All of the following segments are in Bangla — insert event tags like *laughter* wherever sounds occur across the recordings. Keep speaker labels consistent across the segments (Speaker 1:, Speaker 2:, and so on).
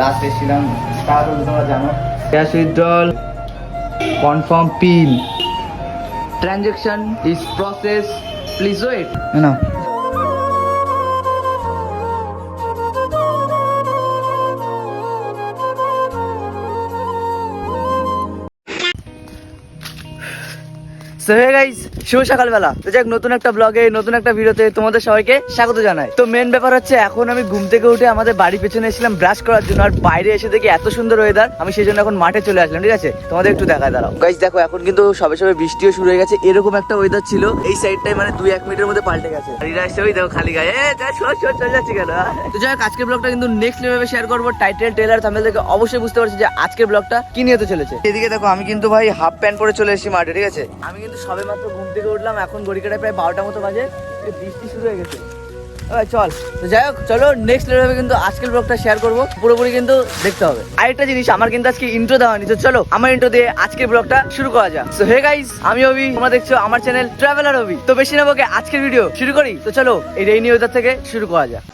Speaker 1: লাস্ট এসেছিলাম তুলতে তোমরা জানো? Cash withdrawal confirm PIN transaction is process please wait না। সো হে গাইস শুভ সকালবেলা। তো যাক, নতুন একটা ব্লগে নতুন একটা ভিডিওতে তোমাদের সবাইকে স্বাগত জানাই। তো মেন ব্যাপার হচ্ছে, এখন আমি ঘুম থেকে উঠে আমাদের বাড়ি পেছনে এসেছিলাম ব্রাশ করার জন্য, আর বাইরে এসে দেখি এত সুন্দর ওয়েদার আমি সেই জন্য এখন মাঠে চলে আসলাম, ঠিক আছে? তোমাদের একটু দেখা দাঁড়াও। গাইস দেখো, এখন কিন্তু সবে সবে বৃষ্টিও শুরু হয়ে গেছে, এরকম একটা ওয়েদার ছিল, এই সাইডটাই মানে দুই এক মিনিটের মধ্যে পাল্টে গেছে। আর এসে ওই দেখো খালি গায়ে চলে যাচ্ছে কেন? তো যাই হোক, আজকের ব্লগটা কিন্তু নেক্সট লেভেলে শেয়ার করব টাইটেল টেলার থামেল থেকে অবশ্যই বুঝতে পারছি যে আজকের ব্লগটা কি নিয়ে চলেছে। এদিকে দেখো, আমি কিন্তু ভাই হাফ প্যান্ট পরে চলে এসেছি মাঠে, ঠিক আছে? আমি কিন্তু সবে মাত্র ঘুম থেকে উঠলাম, এখন ঘড়ি কাটায় প্রায় বারোটা মতো বাজে। বৃষ্টি শুরু হয়ে গেছে। চল, তো যাই হোক, চলো নেক্সট লেভেলে কিন্তু আজকের ব্লগটা শেয়ার করব। পুরোপুরি কিন্তু দেখতে হবে। আরেকটা জিনিস, আমার কিন্তু আজকে ইন্ট্রো দেওয়া হয়নি, তো চলো, আমার ইন্ট্রো দিয়ে আজকের ব্লগটা শুরু করা যাক। তো হে গাইস আমি অভি, তোমরা দেখছ আমার চ্যানেল ট্রাভেলার অভি। তো বেশি নেব আজকের ভিডিও শুরু করি। তো চলো, এই রেইনি ওয়েদার থেকে শুরু করা যাক।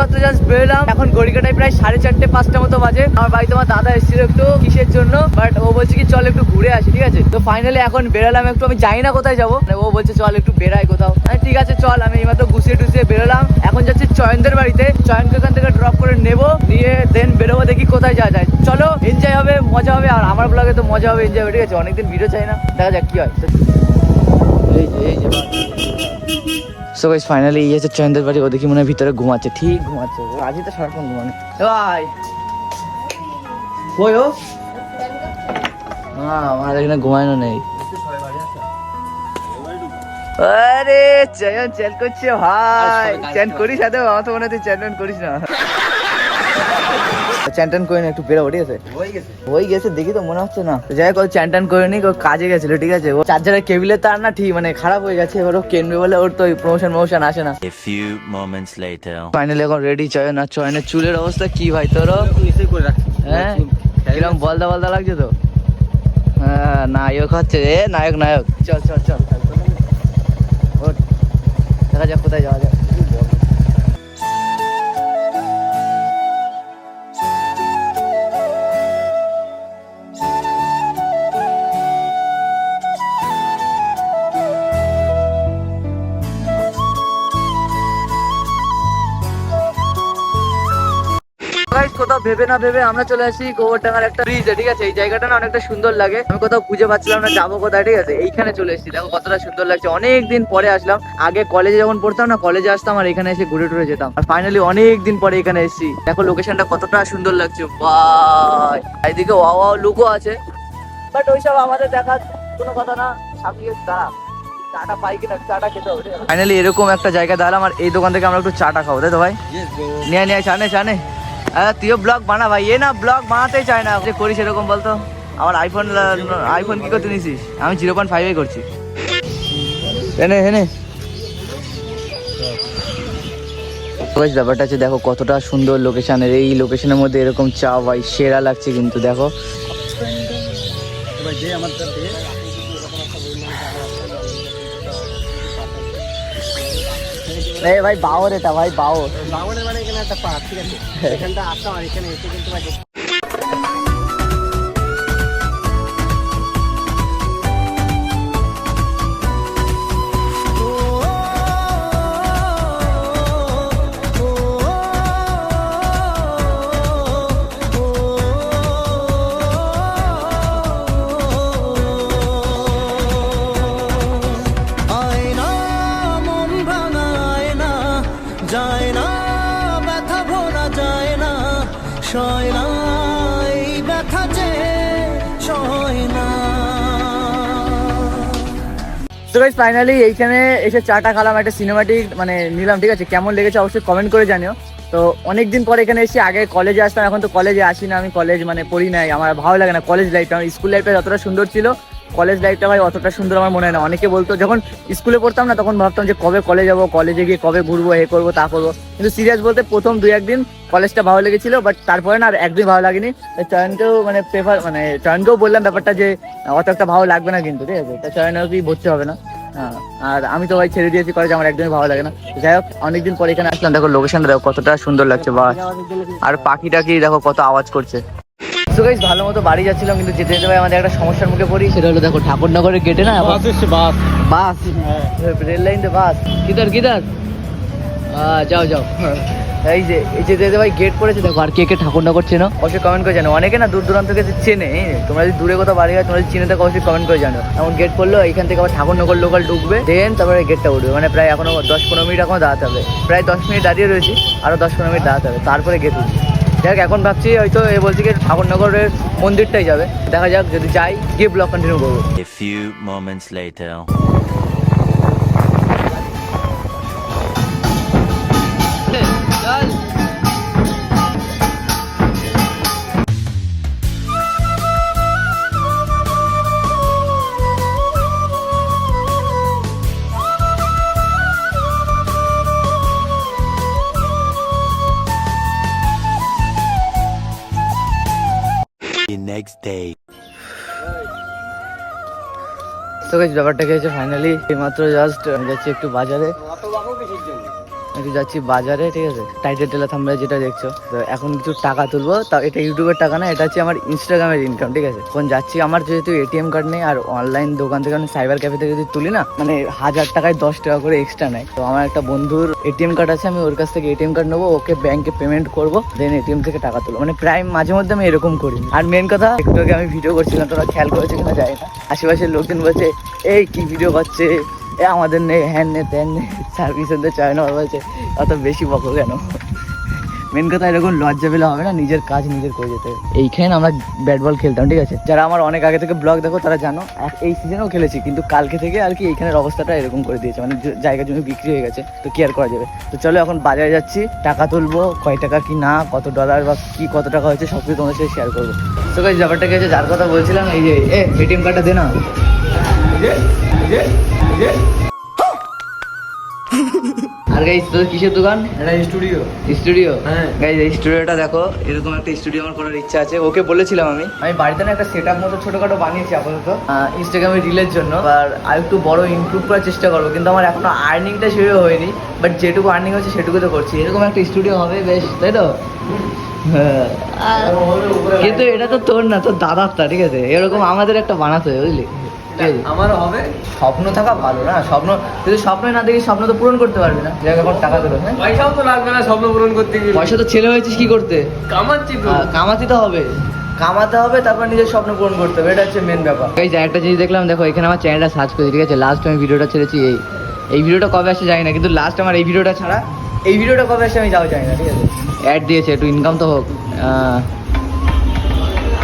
Speaker 1: মাত্র জাস্ট বেরোলাম। এখন ঘড়ি কাটায় প্রায় সাড়ে চারটে, পাঁচটা মতো বাজে। আমার বাড়িতে আমার দাদা এসেছিল একটু কিসের জন্য বাট ও বলছে কি, চল একটু ঘুরে আসি, ঠিক আছে? তো ফাইনালি এখন বেরোলাম একটু, আমি জানি না কোথায় যাব। ও বলছে, চল একটু বেরাই কোথাও। ঠিক আছে, চল, আমি এই মাত্র গুছিয়ে টুছিয়ে বেরোলাম। এখন যাচ্ছি চয়নদের বাড়িতে। চয়নকে ওখান থেকে ড্রপ করে নেব নিয়ে দেন বেরোবো, দেখি কোথায় যাওয়া যায়। চলো এনজয় হবে, মজা হবে, আর আমার ব্লগে তো মজা হবে এনজয় হবে, ঠিক আছে? অনেকদিন ভিডিও চাই না। দেখা যাক কি হয়। এই যে এই যে সো গাইস ফাইনালি এই হচ্ছে চন্দ্রের বাড়ি ও দেখি মনে ভিতরে ঘুমাচ্ছে। ঠিক ঘুমাচ্ছে। আজই তো সারাক্ষণ ঘুমানো। ভাই কই ও? হ্যাঁ আমার এখানে ঘুমানো নেই। আরে চয়ন চ্যান করছে ভাই। চ্যান করিস সাথে আমার তো মনে তুই চ্যান করিস না। চ্যান ট্যান করে নি একটু বেরোবো ঠিক আছে? হয়ে গেছে। দেখি তো মনে হচ্ছে না। যাই হোক ও চ্যান ট্যান করে নি ও কাজে গেছিল ঠিক আছে? ও চার্জারের কেবিলের তার না ঠিক মানে খারাপ হয়ে গেছে এবার ও কিনবে বলে ওর তো প্রমোশন প্রমোশন আসে না।
Speaker 2: A few moments later.
Speaker 1: Finally এখন রেডি চয়ন আর চয়নের চুলের অবস্থা কি ভাই তোর? হ্যাঁ? কিরম বলদা বলদা লাগছে তো? হ্যাঁ নায়ক হচ্ছে এ নায়ক নায়ক। চল চল চল। দেখা যাক কোথায় যাওয়া যায়। ভেবে না ভেবে আমরা চলে আসি গোবরডাঙ্গার একটা ব্রিজে ঠিক আছে? এই জায়গাটা না অনেকটা সুন্দর লাগে। আমি কোথাও খুঁজে পাচ্ছিলাম না যাব কোথায় ঠিক আছে? এইখানে চলে এসেছি। দেখো কতটা সুন্দর লাগছে। অনেক দিন পরে আসলাম। আগে কলেজে যখন পড়তাম না কলেজে আসতাম আর এখানে এসে ঘুরে টুরে যেতাম। আর ফাইনালি অনেক দিন পরে এখানে এসেছি। দেখো লোকেশনটা কতটা সুন্দর লাগছে। ভাই এইদিকে ওয়া ওয়া লুকও আছে। বাট ওইসব আমাদের দেখার কোনো কথা না। সামনে দাঁড়া। চাটা পাই কিনা চাটা খেতে হবে। ফাইনালি এরকম একটা জায়গা দাঁড়ালাম আর এই দোকান থেকে আমরা একটু চাটা খাব তাই তো ভাই? নিয়ে নিয়ে চানে চানে তুইও ব্লগ বানা ভাই। এ না ব্লগ বানাতেই চায় না। যে করিস এরকম বলতো? আমার আইফোন আইফোন কি করতে নিছিস আমি জিরো পয়েন্ট ফাইভে করছি। এনে বেশ ব্যাপারটা আছে দেখো, কতটা সুন্দর লোকেশনের এই লোকেশনের মধ্যে এরকম চা ভাই, সেরা লাগছে কিন্তু, দেখো। এ ভাই বাওর এটা ভাই বাও
Speaker 3: বাংলাদেশ মানে এখানে একটা পার্ক ঠিক আছে? এখানটা আসতাম আর এখানে এসে কিন্তু
Speaker 1: তো গাইস ফাইনালি এইখানে এসে চাটা খালাম, একটা সিনেমাটিক মানে নিলাম, ঠিক আছে? কেমন লেগেছে অবশ্যই কমেন্ট করে জানিও। তো অনেকদিন পরে এখানে এসে আগে কলেজে আসতাম, এখন তো কলেজে আসি না আমি কলেজ মানে পড়ি নাই, আমার ভালো লাগে না কলেজ লাইফটা আমার স্কুল লাইফটা যতটা সুন্দর ছিল কলেজ লাইফটা ভাই অতটা সুন্দর আমার মনে হয় না। অনেকে বলতো যখন স্কুলে পড়তাম না তখন ভাবতাম যে কবে কলেজ যাব কলেজে গিয়ে কবে ঘুরবো এ করব তা করব। কিন্তু সিরিয়াস বলতে প্রথম দুই একদিন কলেজটা ভালো লেগেছিল বাট তারপরে না আর একদিন ভালো লাগেনি। চয়নকেও মানে প্রেফার মানে চয়নকেও বললাম ব্যাপারটা যে অত একটা ভালো লাগবে না কিন্তু ঠিক আছে? তা চয়নও কি ভর্তি হবে না। হ্যাঁ, আর আমি তো ভাই ছেড়ে দিয়েছি কলেজ আমার একদমই ভালো লাগে না। যাই হোক অনেকদিন পরে এখানে আসলাম দেখো লোকেশনটা দেখো কতটা সুন্দর লাগছে বা আর পাখিটা কি দেখো কত আওয়াজ করছে। তো গাইস ভালো মতো বাড়ি যাচ্ছিলাম কিন্তু যেতে যেতে ভাই আমাদের একটা সমস্যার মুখে পড়ি। সেটা হলো দেখো ঠাকুরনগরের গেটে না
Speaker 3: বাস এসছে বাস।
Speaker 1: বাস? রেল লাইন বাস। কিধার কিধার আহ, যাও যাও। এই যে এই যে যেতে ভাই গেট পড়েছে দেখো আর কে কে ঠাকুরনগর চেনো? অবশ্যই কমেন্ট করে জানো। অনেকে না দূর দূরান্ত থেকে চেনে। তোমরা যদি দূরে কোথাও বাড়ি হয় তোমরা যদি চিনে থাকো অবশ্যই কমেন্ট করে জানো। এমন গেট পড়ল এখান থেকে আবার ঠাকুরনগর লোকাল ঢুকবে দেন তারপরে গেটটা উঠবে। মানে প্রায় এখনও দশ পনেরো মিনিট এখনও দাঁড়াতে হবে। প্রায় দশ মিনিট দাঁড়িয়ে রয়েছি আরও দশ পনেরো মিনিট দাঁড়াতে হবে। তারপরে গেট উঠবে। যাক, এখন ভাবছি হয়তো এ বলছি কি ঠাকুরনগরের মন্দিরটাই যাবে। দেখা যাক, যদি যাই, গিয়ে ব্লগ কন্টিনিউ করব।
Speaker 2: Next day.
Speaker 1: তো ব্যাপারটা কি হয়েছে ফাইনালি এইমাত্র জাস্ট যাচ্ছি একটু বাজারে একটু যাচ্ছি বাজারে, ঠিক আছে? টাইটেল টেলা থামলে যেটা দেখছ। তো এখন কিছু টাকা তুলবো। তা এটা ইউটিউবের টাকা না, এটা হচ্ছে আমার ইনস্টাগ্রামের ইনকাম ঠিক আছে? এখন যাচ্ছি, আমার যেহেতু এটিএম কার্ড নেই, আর অনলাইন দোকান থেকে আমি সাইবার ক্যাফে থেকে যদি তুলি না মানে হাজার টাকায় দশ টাকা করে এক্সট্রা নেয়। তো আমার একটা বন্ধুর এটিএম কার্ড আছে, আমি ওর কাছ থেকে এটিএম কার্ড নেব, ওকে ব্যাংকে পেমেন্ট করব দেন এটিএম থেকে টাকা তুলবো। মানে প্রায় মাঝে মধ্যে আমি এরকম করি। আর মেন কথা, একটু আগে আমি ভিডিও করছিলাম, তোরা খেয়াল করেছে কিনা যায় না। আশেপাশের লোকজন বলছে, এই, কি ভিডিও করছে? এ, আমাদের নেই হ্যান নে ত্যান নেই সার্ভিস এনতে চায় না, বলছে, অত বেশি বকো কেন? মেন কথা এরকম লজ্জা পেলে হবে না, নিজের কাজ নিজের করে যেতে এইখানে আমরা ব্যাট বল খেলতাম, ঠিক আছে? যারা আমার অনেক আগে থেকে ব্লগ দেখো, তারা জানো এই সিজনেও খেলেছি, কিন্তু কালকে থেকে আর কি এইখানের অবস্থাটা এরকম করে দিয়েছে মানে জায়গা জমি বিক্রি হয়ে গেছে, তো কি আর করা যাবে? তো চলো এখন বাজারে যাচ্ছি, টাকা তুলবো, কয় টাকা কি না, কত ডলার বা কি কত টাকা হয়েছে, সব কিছু তোমাদের সাথে শেয়ার করব। তো ব্যাপারটা কি হয়েছে? যার কথা বলছিলাম, এই যে, এ এটিএম কার্ডটা দে না। *laughs* আর গাইজ তোর কিসের দোকান?
Speaker 3: এটা স্টুডিও
Speaker 1: স্টুডিও
Speaker 3: হ্যাঁ।
Speaker 1: গাইজ এই স্টুডিওটা দেখো এরকম একটা স্টুডিও আমার করার ইচ্ছা আছে। ওকে বলেছিলাম আমি। আমি বাড়িতে না একটা সেট আপ মতো ছোটখাটো বানিয়েছি আপাতত। ইনস্টাগ্রামে রিলের জন্য। আর আর একটু বড় ইমপ্রুভ করার চেষ্টা করব। কিন্তু আমার এখনও আর্নিংটা সেভাবে হয়নি। বাট যেটুকু আর্নিং হচ্ছে সেটুকু তো করছি। এরকম একটা স্টুডিও হবে বেশ তাই তো? হ্যাঁ। কিন্তু এটা তো তোর না তোর দাদারটা ঠিক আছে? এরকম আমাদের একটা বানাতে হবে বুঝলি?
Speaker 3: আমারও হবে
Speaker 1: স্বপ্ন থাকা ভালো না? স্বপ্ন যদি স্বপ্ন না দেখি স্বপ্ন তো পূরণ করতে পারবি না। যাক এখন টাকা দেবো হ্যাঁ?
Speaker 3: পয়সাও তো লাগবে না স্বপ্ন পূরণ করতে গেলে।
Speaker 1: পয়সা তো ছেলে হয়েছিস কি করতে?
Speaker 3: কামাচ্ছি তো।
Speaker 1: আহ, কামাতে তো হবে। কামাতে হবে তারপর নিজের স্বপ্ন পূরণ করতে হবে। এটা হচ্ছে মেন ব্যাপার। এই যে একটা জিনিস দেখলাম দেখো এখানে আমার চ্যানেলটা সার্চ করেছি ঠিক আছে? লাস্ট আমি ভিডিওটা ছেড়েছি এই এই ভিডিওটা কবে আসে জানি না কিন্তু লাস্ট আমার এই ভিডিওটা ছাড়া এই ভিডিওটা কবে আসে আমি যাও জানি না ঠিক আছে? অ্যাড দিয়েছে একটু ইনকাম তো হোক।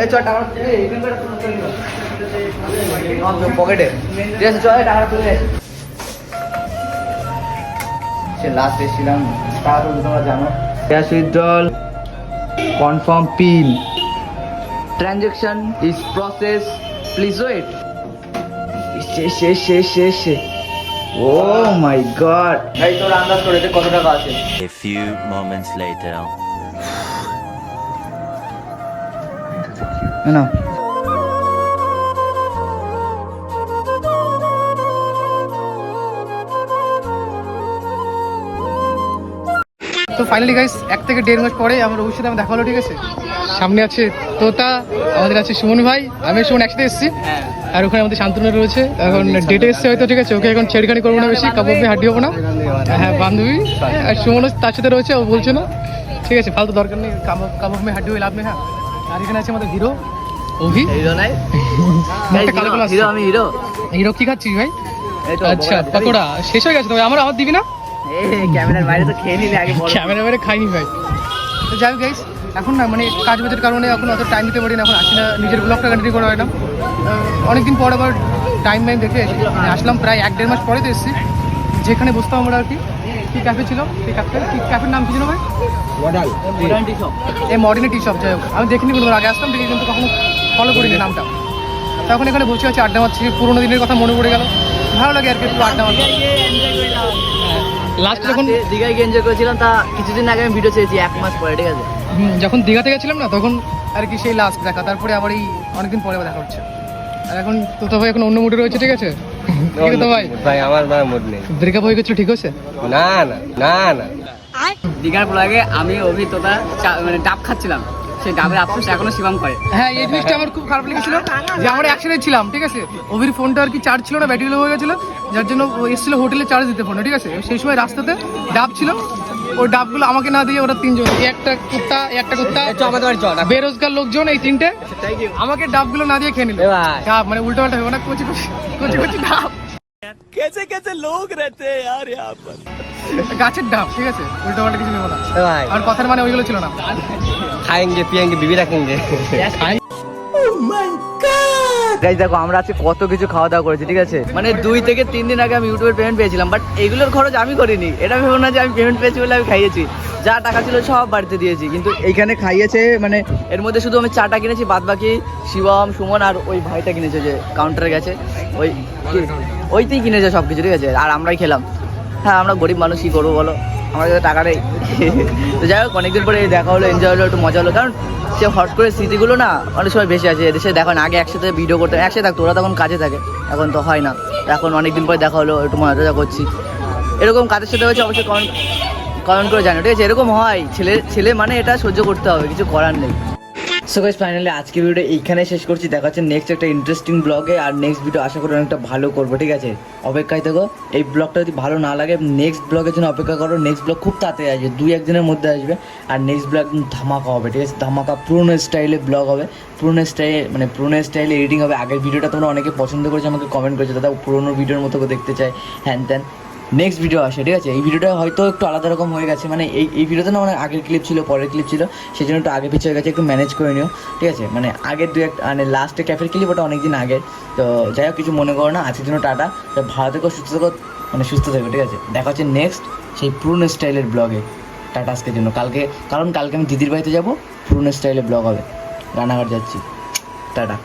Speaker 1: এই চল টাকা পকেটে ঠিক আছে চল টাকা তুলে সে লাস্ট এসেছিলাম টাকা তুলতে তোমরা জানো cash withdrawal confirm PIN transaction is process please wait শেষ শেষ শেষ ও মাই গড ভাই তোর আন্দাজ করে কত টাকা আছে
Speaker 2: A few moments later.
Speaker 1: না
Speaker 4: তো ফাইনালি গাইস এক থেকে দেড় মাস পরে আমার অবশ্যই আমি দেখা হলো, ঠিক আছে? সামনে আছে তোতা, আমাদের আছে সুমন ভাই আমি সুমন একসাথে এসেছি। আর ওখানে আমাদের শান্তনু রয়েছে। এখন ডেটে এসছে হয়তো, ঠিক আছে? ওকে এখন ছেড়খানি করব না বেশি, কাপড় হাঁটি হব না। হ্যাঁ বান্ধবী। আর সুমনও তার সাথে রয়েছে, ও বলছে না। ঠিক আছে, ফালতু দরকার নেই কাবাব মে হাড্ডি হয়ে লাভ নেই হ্যাঁ। আর এখানে আছে আমাদের হিরো অভি।
Speaker 1: হিরো নাই। *laughs* হিরো আমি হিরো
Speaker 4: হিরো কি খাচ্ছিস ভাই? আচ্ছা
Speaker 1: পকোড়া?
Speaker 4: শেষ হয়ে গেছে তবে আমার আমার দিবি না?
Speaker 1: ক্যামেরার বাইরে তো খেয়ে নিলে আগে বলো।
Speaker 4: ক্যামেরা খাইনি ভাই। তো যাই গাইস এখন না মানে কাজ বাজের কারণে এখন অত টাইম দিতে পারি না এখন আসি না নিজের ব্লগটা কন্টিনিউ করা হয় না অনেকদিন পর আবার টাইম টাইম দেখে মানে আসলাম প্রায় এক দেড় মাস পরে তো এসেছি। যেখানে বসতাম আমরা আর কি কি ক্যাফে ছিল? সেই ক্যাফে কি ক্যাফের নাম কি ছিল ভাই? এই মডার্ন টি শপ যাই হোক। আমি দেখিনি কোনো আগে আসতাম দেখি কিন্তু কখনো ফলো করিনি নামটা। তখন এখানে বসে আছি আড্ডা মারছি পুরোনো দিনের কথা মনে পড়ে গেল। ভালো লাগে আর কি একটু আড্ডা মারতে। লাস্ট যখন
Speaker 1: দীঘায়- গিয়ে এনজয় করেছিলাম তা কিছুদিন আগে আমি ভিডিও চেয়েছি এক মাস পরে ঠিক আছে?
Speaker 4: যখন দীঘাতে গেছিলাম না তখন আর কি সেই লাস্ট দেখা। তারপরে আবার এই অনেকদিন পরে দেখা হচ্ছে। আর এখন তো তো ভাই এখন অন্য মুডে রয়েছে ঠিক আছে? ঠিক আছে তো ভাই?
Speaker 3: ভাই আমার মানে মুড নেই।
Speaker 4: ব্রেকআপ হয়ে গেছিল ঠিক আছে?
Speaker 3: না না না না।
Speaker 5: দীঘার ব্লগে আমি অভিজ্ঞতা মানে ডাব খাচ্ছিলাম। সেই ডাবের আফসোস এখনও শিবাম করে।
Speaker 4: হ্যাঁ এই জিনিসটা আমার খুব খারাপ লেগেছিল যে আমরা একসাথে ছিলাম ঠিক আছে? অভির ফোনটা আর কি চার্জ ছিল না ব্যাটারি লো হয়ে গেছিল যার জন্য ও এসেছিল হোটেলে চার্জ দিতে ফোনে ঠিক আছে? সেই সময় রাস্তাতে ডাব ছিল ওই ডাবগুলো আমাকে না দিয়ে ওরা তিনজন একটা কুত্তা একটা কুত্তা
Speaker 3: আমাদের বাড়ি চল
Speaker 4: বেরোজগার লোকজন এই তিনটে আমাকে ডাবগুলো না দিয়ে খেয়ে নিল। ডাব মানে উল্টো পাল্টা হবে না কচি কচি কচি কচি ডাব।
Speaker 2: यार कैसे লোক लोग रहते हैं
Speaker 4: গাছের ডাব ঠিক আছে? উল্টো পাল্টা কিছু নেব না। আর কথার মানে ওইগুলো ছিল না।
Speaker 3: খায়েঙ্গে পিয়েঙ্গে বিবি রাখেঙ্গে।
Speaker 1: oh দেখো আমরা আজকে কত কিছু খাওয়া দাওয়া করেছি ঠিক আছে? মানে দুই থেকে তিন দিন আগে আমি ইউটিউবের পেমেন্ট পেয়েছিলাম বাট এগুলোর খরচ আমি করিনি। এটা ভেবো না যে আমি পেমেন্ট পেয়েছি বলে আমি খাইয়েছি। যা টাকা ছিল সব বাড়িতে দিয়েছি কিন্তু এইখানে খাইয়েছে মানে এর মধ্যে শুধু আমি চাটা কিনেছি বাদ বাকি শিবম সুমন আর ওই ভাইটা কিনেছে যে কাউন্টারে গেছে। ওই ওইতেই কিনেছে সব কিছু ঠিক আছে? আর আমরাই খেলাম। হ্যাঁ আমরা গরিব মানুষ, কী করব বলো? আমার কাছে টাকা নেই। *laughs* তো যাই হোক, অনেকদিন পরে দেখা হলো এনজয় হলো, একটু মজা হলো। কারণ সে হট করে স্মৃতিগুলো না অনেক সময় বেশি আছে এদেশে দেখো আগে একসাথে ভিডিও করতে একসাথে থাকতো, ওরা তখন কাজে থাকে, এখন তো হয় না। এখন অনেকদিন পরে দেখা হলো, একটু মজা টজা করছি। এরকম কাজের সাথে হয়েছে অবশ্যই কমেন্ট কমেন্ট করে জানো ঠিক আছে? এরকম হয়, ছেলে ছেলে মানে এটা সহ্য করতে হবে, কিছু করার নেই। সো গাইস ফাইনালি আজকে ভিডিওটা এইখানে শেষ করছি। দেখা হচ্ছে নেক্সট একটা ইন্টারেস্টিং ব্লগে আর নেক্সট ভিডিও আশা করি অনেকটা ভালো করব, ঠিক আছে? অপেক্ষায় থাকো। এই ব্লগটা যদি ভালো না লাগে নেক্সট ব্লগের জন্য অপেক্ষা করো। নেক্সট ব্লগ খুব তাড়াতাড়ি আসবে, দুই একদিনের মধ্যে আসবে। আর নেক্সট ব্লগ ধামাকা হবে, ঠিক আছে? ধামাকা পুরোনো স্টাইলে ব্লগ হবে। পুরোনো স্টাইলে মানে পুরোনো স্টাইলে এডিটিং হবে। আগের ভিডিওটা তোমরা অনেকে পছন্দ করেছে, আমাকে কমেন্ট করেছে, দাদা, পুরোনো ভিডিওর মতো দেখতে চাই। হ্যান ত্যান। নেক্সট ভিডিও আসে, ঠিক আছে? এই ভিডিওটা হয়তো একটু আলাদা রকম হয়ে গেছে। মানে এই এই ভিডিওতে না মানে আগের ক্লিপ ছিল, পরের ক্লিপ ছিল। সেই জন্য একটু আগে পিছিয়ে গেছে, একটু ম্যানেজ করে নিও, ঠিক আছে? মানে আগের দু এক মানে লাস্টে ক্যাফের ক্লিপ ওটা অনেকদিন আগের তো যাই হোক, কিছু মনে করো না। আজকের জন্য টাটা। তো ভালো থেকো, সুস্থ থেকো মানে সুস্থ থেকো, ঠিক আছে? দেখা হচ্ছে নেক্সট সেই পুরনো স্টাইলের ব্লগে টাটা আজকের জন্য। কালকে, কারণ কালকে আমি দিদির বাড়িতে যাব, পুরনো স্টাইলের ব্লগ হবে। রান্নাঘর যাচ্ছি। টাটা।